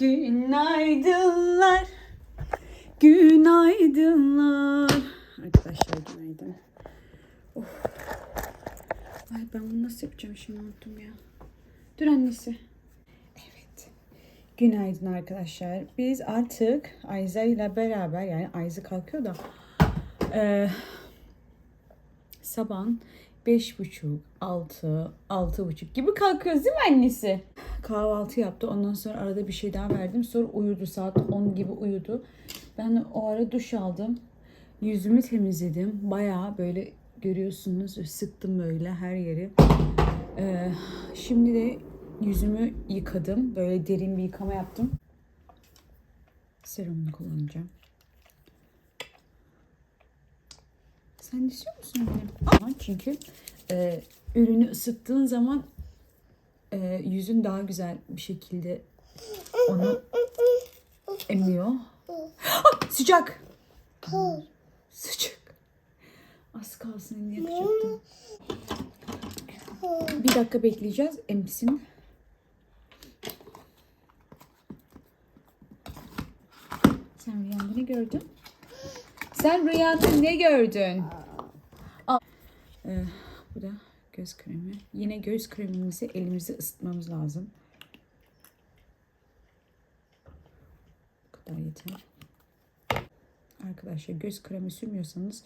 Günaydınlar. Günaydınlar. Arkadaşlar günaydın. Of. Ay ben bunu nasıl yapacağım şimdi unuttum ya. Dur annesi. Evet. Günaydın arkadaşlar. Biz artık Ayza ile beraber yani Ayza kalkıyor da eee sabahın beş buçuk, altı, altı buçuk gibi kalkıyoruz değil mi annesi? Kahvaltı yaptı. Ondan sonra arada bir şey daha verdim. Sonra uyudu. Saat 10 gibi uyudu. Ben o ara duş aldım. Yüzümü temizledim. Bayağı böyle görüyorsunuz sıktım böyle her yeri. Ee, şimdi de yüzümü yıkadım. Böyle derin bir yıkama yaptım. Serumunu kullanacağım. Sen istiyor musun? Ama çünkü e, ürünü ısıttığın zaman e, yüzün daha güzel bir şekilde onu emiyor. Ah, sıcak. Sıcak. Az kalsın elini yakacaktım. Bir dakika bekleyeceğiz emsin. Sen rüyanda ne gördün? Sen rüyanda ne gördün? Al. Ee, bu da göz kremi. Yine göz kremimizi elimizi ısıtmamız lazım. Bu kadar yeter. Arkadaşlar göz kremi sürmüyorsanız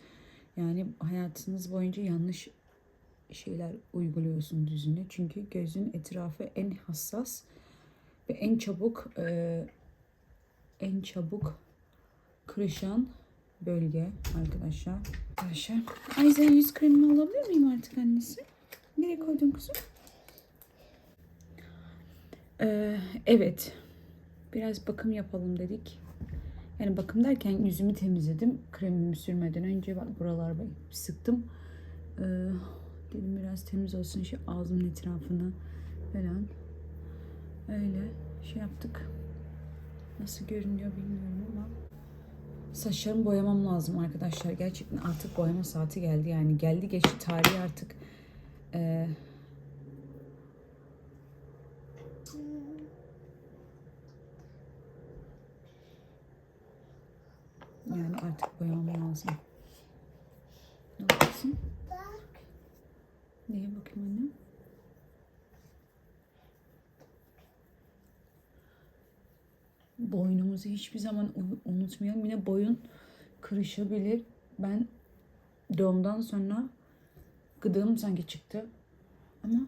yani hayatınız boyunca yanlış şeyler uyguluyorsunuz yüzüne. Çünkü gözün etrafı en hassas ve en çabuk e, en çabuk kırışan bölge arkadaşlar. Arkadaşlar. Ayza yüz kremini alabilir miyim artık annesi? Nereye koydun kuzum? Ee, evet. Biraz bakım yapalım dedik. Yani bakım derken yüzümü temizledim. Kremimi sürmeden önce bak buralar sıktım. Ee, dedim biraz temiz olsun şu ağzımın etrafını falan. Öyle şey yaptık. Nasıl görünüyor bilmiyorum ama Saçlarımı boyamam lazım arkadaşlar. Gerçekten artık boyama saati geldi. Yani geldi geçti tarihi artık. Ee, yani artık boyamam lazım. Ne yapıyorsun? Neye bakayım annem? boynumuzu hiçbir zaman unutmayalım. Yine boyun kırışabilir. Ben doğumdan sonra gıdığım sanki çıktı. Ama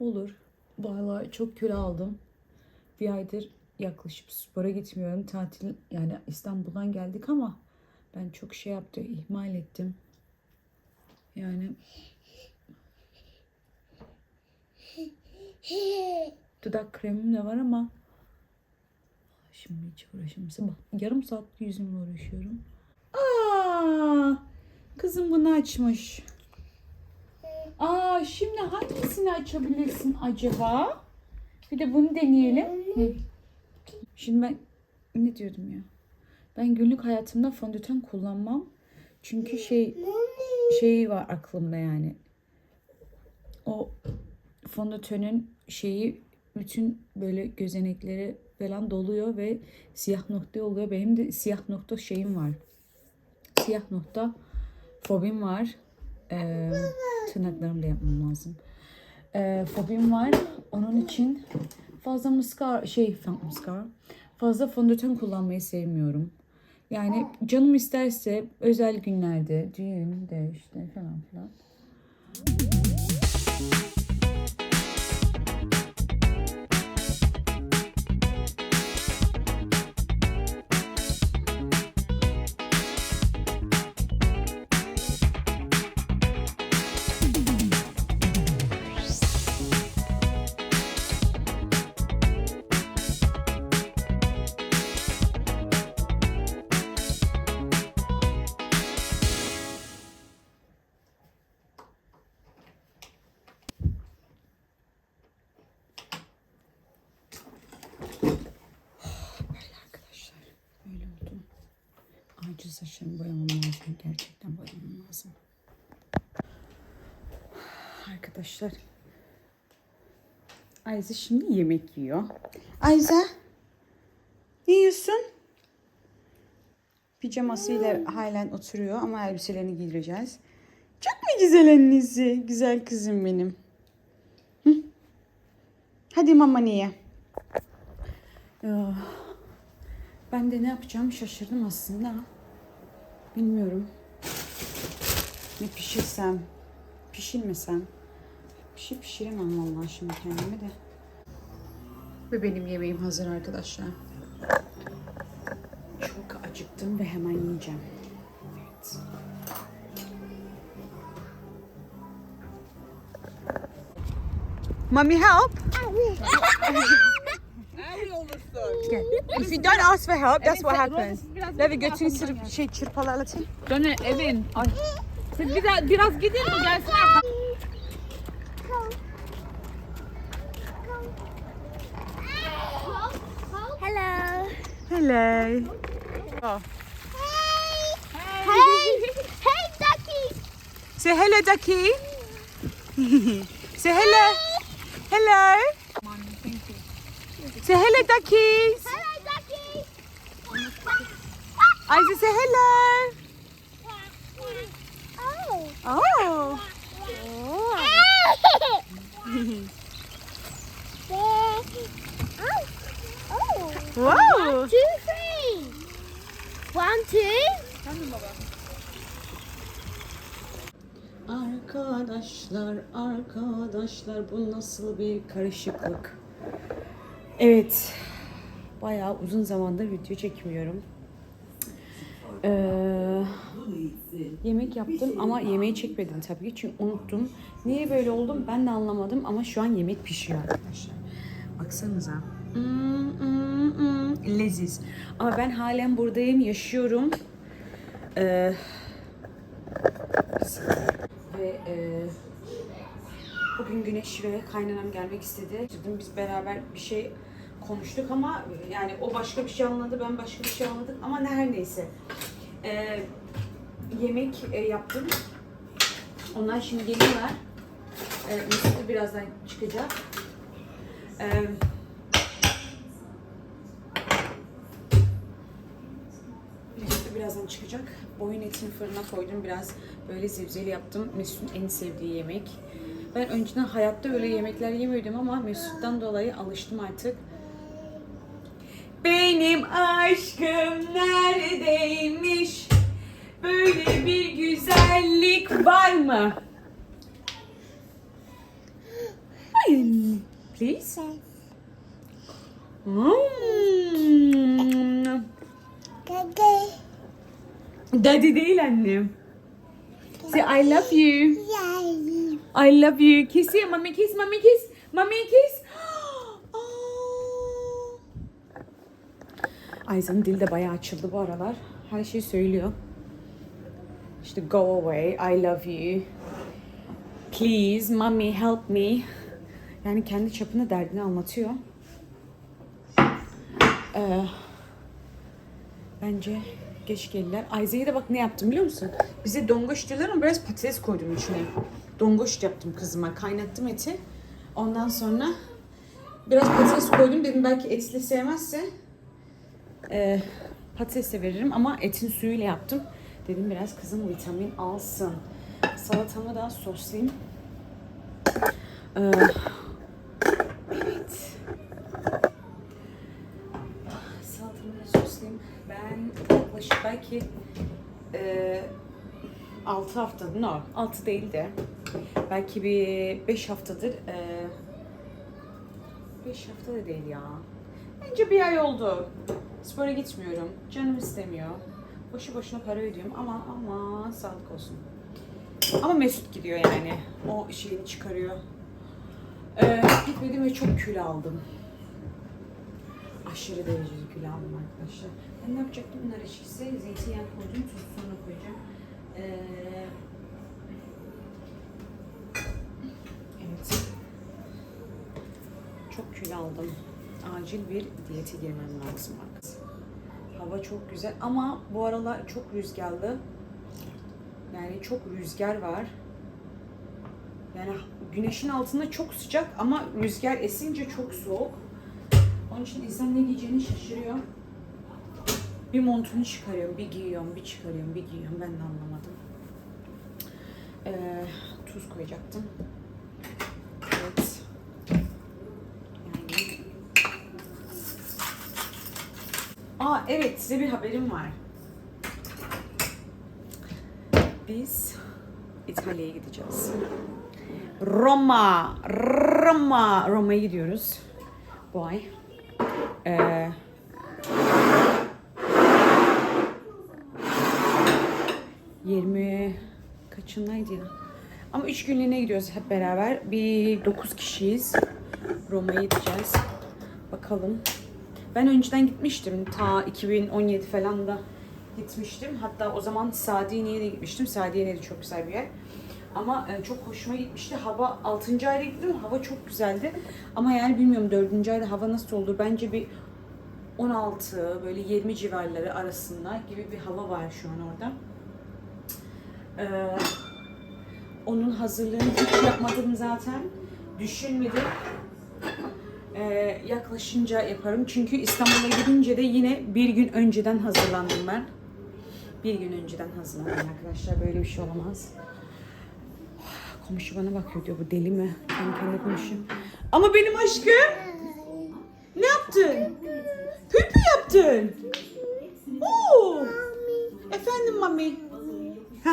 olur. Vallahi çok kilo aldım. Bir aydır yaklaşıp spora gitmiyorum. Tatil yani İstanbul'dan geldik ama ben çok şey yaptı, ihmal ettim. Yani dudak kremim de var ama Şimdi hiç uğraşamayacağım. Bak yarım saat yüzümle uğraşıyorum. Aa, kızım bunu açmış. Aa, şimdi hangisini açabilirsin acaba? Bir de bunu deneyelim. Hı. Şimdi ben ne diyordum ya? Ben günlük hayatımda fondöten kullanmam. Çünkü şey şeyi var aklımda yani. O fondötenin şeyi bütün böyle gözenekleri falan doluyor ve siyah nokta oluyor. Benim de siyah nokta şeyim var. Siyah nokta fobim var. Ee, tırnaklarımı da yapmam lazım. Ee, fobim var. Onun için fazla mascara şey mascara fazla fondöten kullanmayı sevmiyorum. Yani canım isterse özel günlerde, düğünde işte falan filan. Acıza şimdi boyamam lazım. Gerçekten boyamam lazım. Arkadaşlar. Ayza şimdi yemek yiyor. Ayza. Ne yiyorsun? Pijamasıyla hmm. halen oturuyor ama elbiselerini giydireceğiz. Çok mu güzel annesi? Güzel kızım benim. Hı? Hadi mama niye? Ah. Ben de ne yapacağımı şaşırdım aslında. Bilmiyorum. Ne pişirsem, pişirmesem. Bir şey pişiremem vallahi şimdi kendime de. Ve benim yemeğim hazır arkadaşlar. Çok acıktım ve hemen yiyeceğim. Evet. Mommy help. Gel. If you don't ask for help, that's what happens. Levi götünü sırıp şey çırpalarlatayım. Döne evin. Ay. Siz biraz, biraz gidin mi gelsin Hello. Hello. Oh. Hey. Hey, ducky. Say hello, ducky. Say hello. Hello. Say hello, duckies. Hello, ducky. Isaac, say hello. Oh. Oh. oh. Wow. Two, three. One, two. Arkadaşlar, arkadaşlar bu nasıl bir karışıklık? Evet. Bayağı uzun zamandır video çekmiyorum. Ee, yemek yaptım ama yemeği çekmedim tabii ki çünkü unuttum. Niye böyle oldum ben de anlamadım ama şu an yemek pişiyor arkadaşlar. Baksanıza. Hmm, hmm, hmm. Leziz. Ama ben halen buradayım, yaşıyorum. Ee, ve e, bugün Güneş ve kaynanam gelmek istedi. Dedim biz beraber bir şey konuştuk ama yani o başka bir şey anladı, ben başka bir şey anladım ama ne her neyse. E, yemek e, yaptım. Onlar şimdi geliyorlar. E, Mesut da birazdan çıkacak. E, da birazdan çıkacak. Boyun etini fırına koydum. Biraz böyle zevzeli yaptım. Mesut'un en sevdiği yemek. Ben önceden hayatta öyle yemekler yemiyordum ama Mesut'tan dolayı alıştım artık. Benim aşkım neredeymiş? Böyle bir güzellik var mı? Please. Hmm. Daddy. Daddy değil annem. Say I love you. I love you. Kiss you. Mommy kiss. Mommy kiss. Mommy kiss. Aa. Ayza'nın dili de bayağı açıldı bu aralar. Her şeyi söylüyor. İşte go away. I love you. Please. Mommy help me. Yani kendi çapında derdini anlatıyor. Ee, bence geç geldiler. Ayza'ya da bak ne yaptım biliyor musun? Bize dongoş diyorlar ama biraz patates koydum içine. Dongoş yaptım kızıma. Kaynattım eti. Ondan sonra biraz patates koydum. Dedim belki etli sevmezse e, patates de veririm ama etin suyuyla yaptım. Dedim biraz kızım vitamin alsın. Salatamı da soslayayım. Ee, evet. Salatamı da soslayayım. Ben yaklaşık belki e, 6 haftadır, no 6 değil de belki bir 5 haftadır e, 5 hafta da değil ya. Bence bir ay oldu. Spora gitmiyorum. Canım istemiyor. Boşu boşuna para ödüyorum ama ama sağlık olsun. Ama Mesut gidiyor yani. O şeyini çıkarıyor. Ee, gitmedim ve çok kilo aldım. Aşırı derecede kilo aldım arkadaşlar. Ben ne yapacaktım? Bunlar eşkisi. Zeytinyağı koydum. Tuz sonra koyacağım. Ee, evet. Çok kilo aldım. Acil bir diyete girmem lazım artık. Hava çok güzel ama bu aralar çok rüzgarlı. Yani çok rüzgar var. Yani güneşin altında çok sıcak ama rüzgar esince çok soğuk. Onun için insan ne giyeceğini şaşırıyor. Bir montunu çıkarıyorum, bir giyiyorum, bir çıkarıyorum, bir giyiyorum. Ben de anlamadım. Ee, tuz koyacaktım. Evet. Yani... Aa evet size bir haberim var. Biz İtalya'ya gideceğiz. Roma, Roma, Roma'ya gidiyoruz bu ay. Ee, Yirmi kaçındaydı ya? Ama üç günlüğüne gidiyoruz hep beraber. Bir dokuz kişiyiz. Roma'ya gideceğiz. Bakalım. Ben önceden gitmiştim. Ta 2017 falan da gitmiştim. Hatta o zaman Sadiye'ye de gitmiştim. Sadiye de çok güzel bir yer. Ama e, çok hoşuma gitmişti. Hava 6. ayda gittim. Hava çok güzeldi. Ama yani bilmiyorum 4. ayda hava nasıl olur. Bence bir 16 böyle 20 civarları arasında gibi bir hava var şu an orada. Ee, onun hazırlığını hiç yapmadım zaten. Düşünmedim. Ee, yaklaşınca yaparım. Çünkü İstanbul'a gidince de yine bir gün önceden hazırlandım ben. Bir gün önceden hazırlandım arkadaşlar. Böyle bir şey olamaz. Komşu bana bakıyor diyor bu deli mi? Kendi kendine. Ama benim aşkım. Ne yaptın? Püpü yaptın. Oo. Efendim mami. Heh.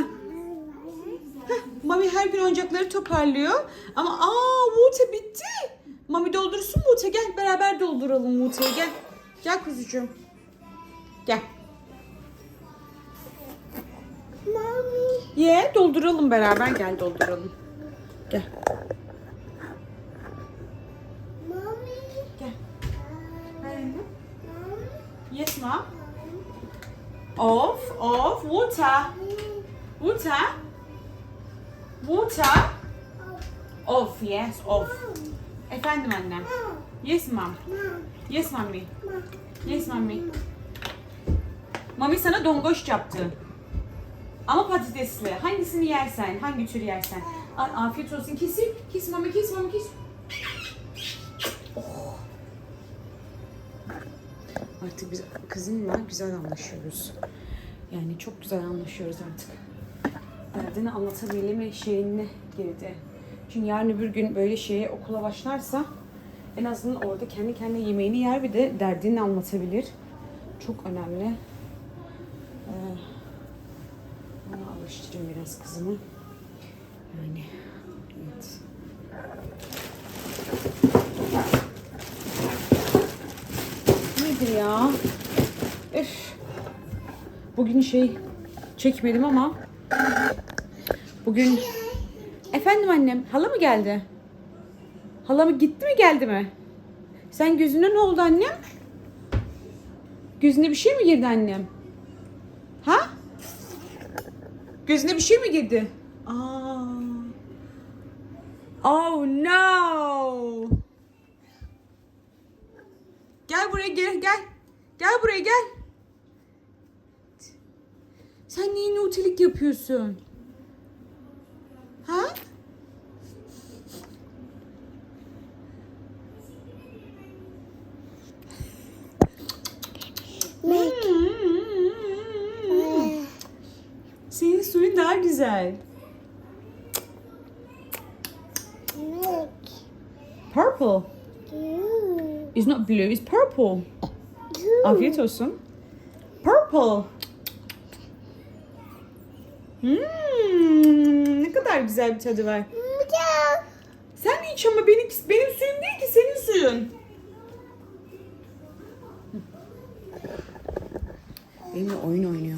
Heh, Mami her gün oyuncakları toparlıyor. Ama aa Vute bitti. Mami doldursun Vute gel beraber dolduralım Vute'yi gel. Gel kuzucuğum. Gel. Mommy. Ye dolduralım beraber gel dolduralım. Gel. Mommy. Yes mom. Of of water. Water. Water. Of yes of. Efendim annem. Yes mom. Yes mommy. Yes mommy. Mami sana dongoş yaptı. Ama patatesli. Hangisini yersen, hangi tür yersen. Ay, afiyet olsun. Kesin. Kes mami, kes mami, kes. Oh. Artık biz kızımla güzel anlaşıyoruz. Yani çok güzel anlaşıyoruz artık. Derdini anlatabilme şeyine girdi. Çünkü yarın öbür gün böyle şeye okula başlarsa en azından orada kendi kendine yemeğini yer bir de derdini anlatabilir. Çok önemli. Ee, ona alıştırayım biraz kızımı. Yani evet. Nedir ya? Üf. Bugün şey çekmedim ama bugün efendim annem hala mı geldi? Hala mı gitti mi geldi mi? Sen gözüne ne oldu annem? Gözüne bir şey mi girdi annem? Ha? Gözüne bir şey mi girdi? Aa. Oh no. Gel buraya gel gel. Gel buraya gel. Sen niye nutilik yapıyorsun? Ha? Hmm. Senin suyun daha güzel. Purple. You. It's not blue, it's purple. You. Afiyet olsun. Purple. Hmm, ne kadar güzel bir tadı var. Sen iç ama benim, benim suyum değil ki senin suyun. Benimle oyun oynuyor.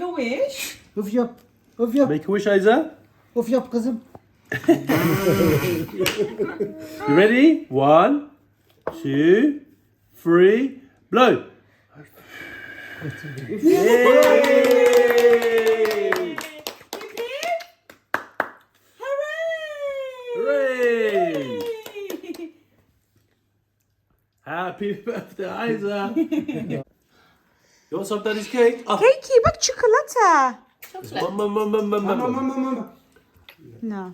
a wish. Üf yap. Üf yap. Make a wish Isaac. Üf yap kızım. You ready? One, two, three, blow. Yay! Hooray! Hooray! Happy birthday, Isa. you want some daddy's cake? Oh, Peki bak çikolata. mum, mum, mum, mum. Mama mama mama. No.